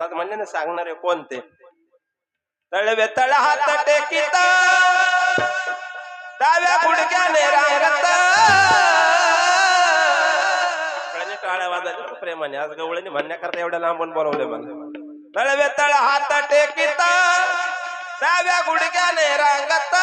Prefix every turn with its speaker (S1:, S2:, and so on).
S1: आता म्हणले ना सांगणारे कोणते? तळवे तळ हात टेकित डाव्या गुडक्याने रांगत. गवळ्याने टाळ्या वाजायच्या प्रेमाने. आज गवळ्याने म्हणण्याकरता एवढ्या लांबून बोलवले मला तळवे तळ हात टेकित डाव्या गुडक्याने रांगत.